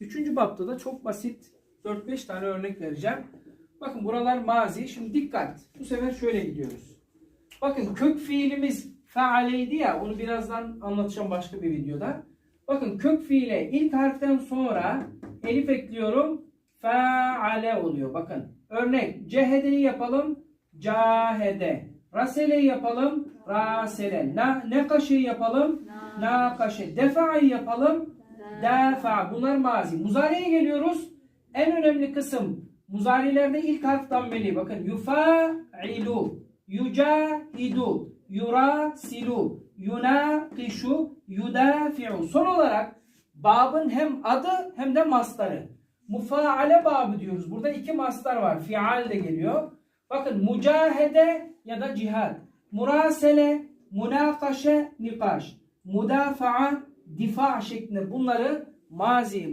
Üçüncü bapta da çok basit 4-5 tane örnek vereceğim. Bakın buralar mazi. Şimdi dikkat. Bu sefer şöyle gidiyoruz. Bakın kök fiilimiz fealeydi ya. Onu birazdan anlatacağım başka bir videoda. Bakın kök fiile ilk harften sonra elif ekliyorum. Feale oluyor. Bakın. Örnek. Cehede'yi yapalım. Cahede. Rasele'yi yapalım. Rasele. Na, nekaşe'yi yapalım. Nakaşe. Defa'yı yapalım. Defa. Bunlar mazi. Muzari'ye geliyoruz. En önemli kısım muzarilerde ilk harf dammeli. Bakın yufa'ilu, yucahidu, yurasilu, yunaqişu, yudafi'u. Son olarak babın hem adı hem de mastarı. Mufaale babı diyoruz. Burada iki mastar var. Fial de geliyor. Bakın mücahede ya da cihad. Murasele, münakaşe, nikaş. Mudafa'a, difa şeklinde bunları mazi,